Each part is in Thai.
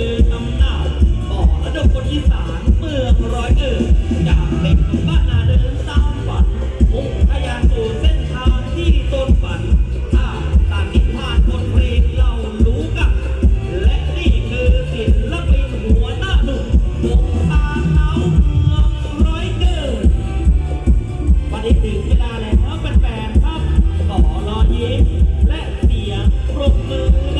ยืนอำนาจต่อระดมคนอีสานเมืองร้อยเอ็ดจากเด็กกับบ้านนาเดินตามฝันมุ่งทะยานสู่เส้นทางที่ตนฝันถ้าตาคิดผ่านบทเพลงเรารู้กัน และนี่คือศิลปินหัวหน้าหนุ่มวงตาเนาเมืองร้อยเอ็ดวันนี้ถึงเวลาแล้วแฟนๆครับขอรอยยิ้มและเสียงปรบมือ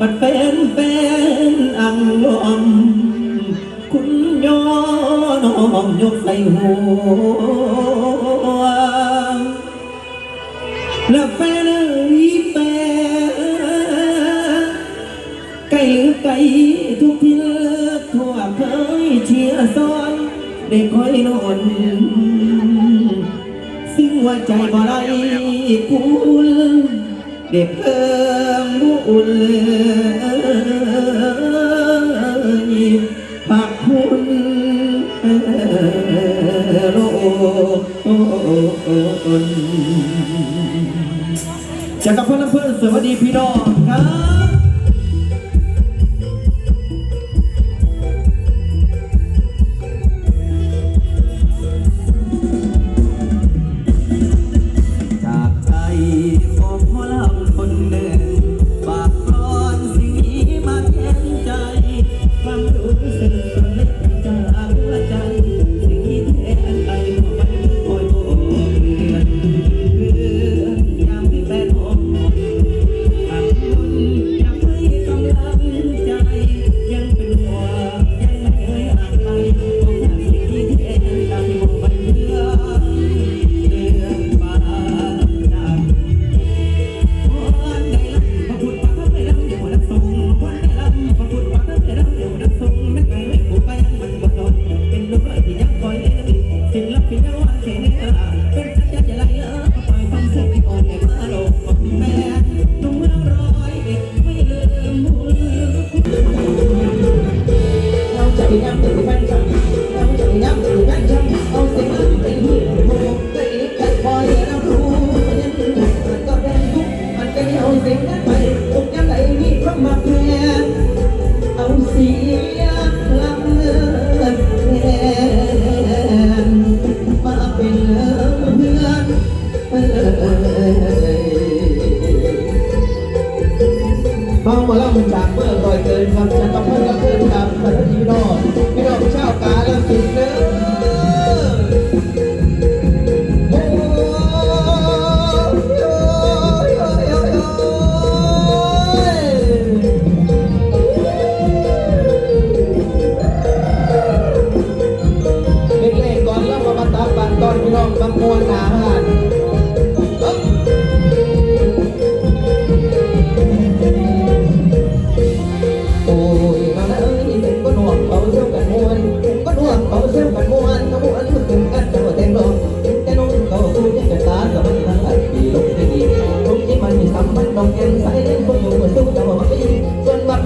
มันเป็นเป็นอังลมคุณย่อนองยกใส่หัวและแฟนเอ้ยแฟนไกลหรือไกลทุกที่เลิกทั่วเคยเชียร์ซ้อนได้คอยนอนซึ่งว่าใจบ่ไรคุณเด็กเพิ่ มบุญภากคุณโลนจากกับเพื่อนเพื่อนสวัสดีพี่น้องครับ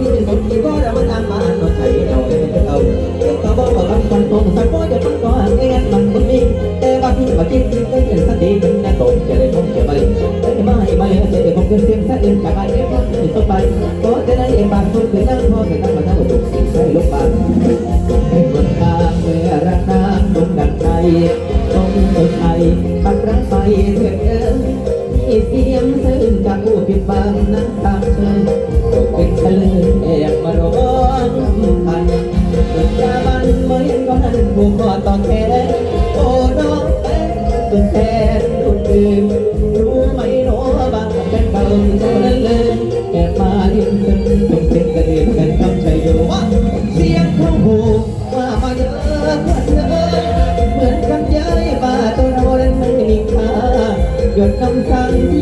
ที่เป็นสุดที่ก็เรามันตามมาเราใช้เราเองเอาก็บอกว่าคำกันตรงสักก็จะมันก็แง่มันไม่มีแต่บักที่บักที่ที่เป็นสติมันน่ตรงจะได้คงจะไปแต่ไม่ไม่จะได้คงเป็นเสียงสะอื่นจากไปเดี๋ยวมันจะต้อไปก็จะได้เองบางคนเป็นนั่งพ่อเป็นนั่งมาทั้งหมดสิ่งใช้ลูกบาศเป็นคนทางเมื่อรักน้ำลงดังใจ ยามันเมื่อเห็นก็นั้นผูกคอต่อแขนโอ้น้องแป้สุดแสนอุ่นดื่มรู้ไหมหนอบางเป็นเบาที่เท่านั้นเลยแอบมาเห็นซึ้งจงเป็นกระเดียกันคำชัยโยว่าเสียงของหูว่ามาเยอะกว่าเธอเหมือนกับย้ายป่าตัวเรานั้นไม่มีค่าหยดน้ำค้างที่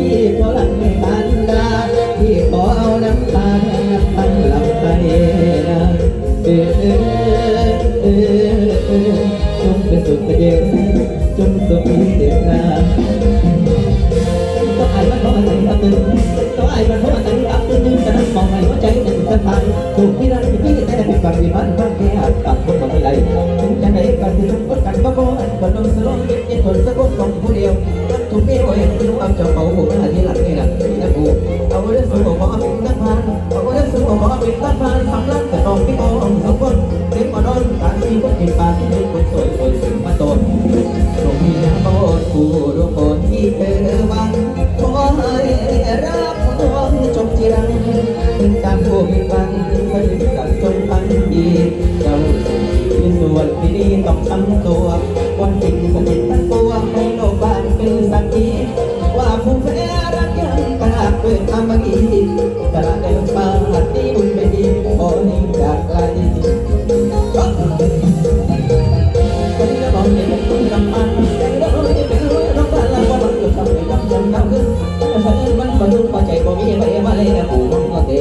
นลงสลงเก็บเจ็บทนสะกดของผู้เดียวทุกที่โอ้ยรู้เอาเจ้าเขาผมมาที่หลังนี่นะนะกูเอาเรื่องสูงบอกเป็นนักพานเอาเรื่องสูงบอกเป็นนักพานสำลักแต่ตองพี่โกองสองคนเด็กมาโดนการที่คนกินปลาที่คนสวยคนสูงมาตนตรงนี้นะโอ้กูรู้คนที่เธอวังขอให้รับตัวจงจีรังถึงการผู้มีฟังเคยกันจนพันดีเจ้ามีส่วนที่ดีต้องทำตัว ฉันมันบรรลุพอใจบ่มีไปมาเลยนะปู่มันก็เตะ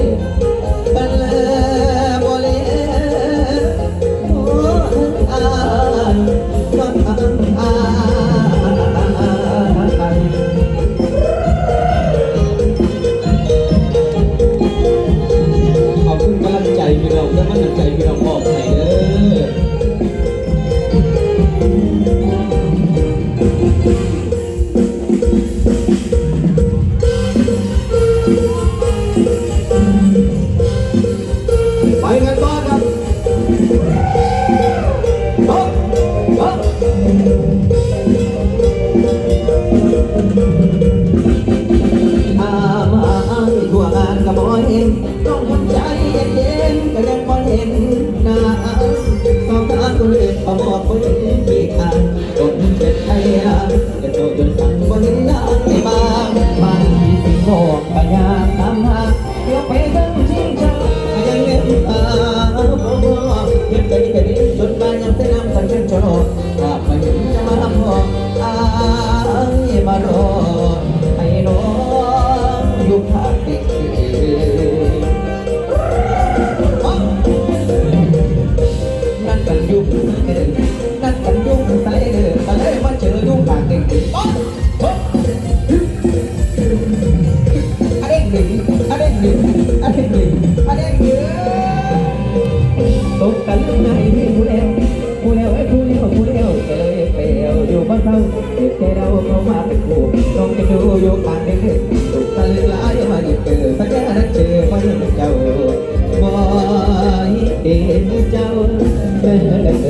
เราเข้ามาเป็นคู่ต้องจะดูอยู่ปากเด็กๆตกกันหลายมาหยุดเปิดสักแค่นั้นเจอไม่เห็นเจ้าบ่เห็นเจ้าเดินเดิ